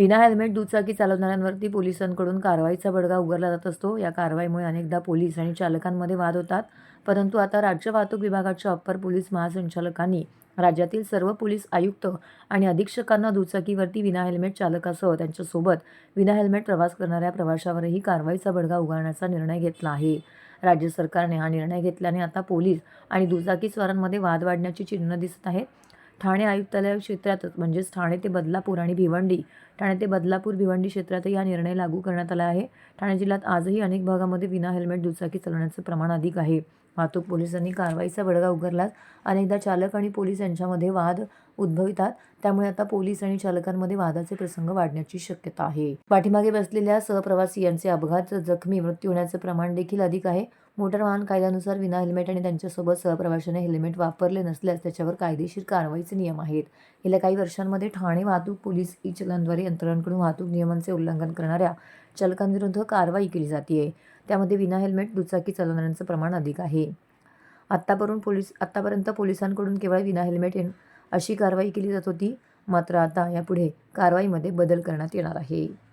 विना हेल्मेट दुचाकी चालवणाऱ्यांवरती पोलिसांकडून कारवाईचा बडगा उगारला जात असतो. या कारवाईमुळे अनेकदा पोलीस आणि चालकांमध्ये वाद होतात. परंतु आता राज्य वाहतूक विभागाच्या अप्पर पोलीस महासंचालकांनी राज्यातील सर्व पोलीस आयुक्त आणि अधीक्षकांना दुचाकीवरती विना हेल्मेट चालकासह त्यांच्यासोबत विना हेल्मेट प्रवास करणाऱ्या प्रवाशावरही कारवाईचा बडगा उगारण्याचा निर्णय घेतला आहे. राज्य सरकारने हा निर्णय घेतल्याने आता पोलीस आणि दुचाकीस्वारांमध्ये वाद वाढण्याची चिन्ह दिसत आहेत. ठाणे आयुक्तालय क्षेत्रातच म्हणजेच ठाणे ते बदलापूर आणि भिवंडी ठाणे ते बदलापूर भिवंडी क्षेत्रातही हा निर्णय लागू करण्यात आला आहे. ठाणे जिल्ह्यात आजही अनेक भागामध्ये विना हेल्मेट दुचाकी चालवण्याचं प्रमाण अधिक आहे. वाहतूक पोलिसांनी कारवाईचा बडगा उगारल्यास अनेकदा चालक आणि पोलीस यांच्यामध्ये वाद उद्भवितात. त्यामुळे आता पोलीस आणि चालकांमध्ये वादाचे प्रसंग वाढण्याची शक्यता आहे. पाठीमागे बसलेल्या सहप्रवासी यांचे अपघात जखमी मृत्यू होण्याचं प्रमाण देखील अधिक आहे. मोटर वाहन कायद्यानुसार विना हेल्मेट आणि त्यांच्यासोबत सहप्रवाशाने हेल्मेट वापरले नसल्यास त्याच्यावर कायदेशीर कारवाईचे नियम आहेत. गेल्या काही वर्षांमध्ये ठाणे वाहतूक पोलीस ई चलनद्वारे यंत्रणांकडून वाहतूक नियमांचे उल्लंघन करणाऱ्या चालकांविरुद्ध कारवाई केली जाते त्यामध्ये विना हेल्मेट दुचाकी चालवणाऱ्यांचं प्रमाण अधिक आहे. आत्तापर्यंत पोलीस आत्तापर्यंत पोलिसांकडून केवळ विना हेल्मेट अशी कारवाई केली जात होती. मात्र आता यापुढे कारवाईमध्ये बदल करण्यात येणार आहे.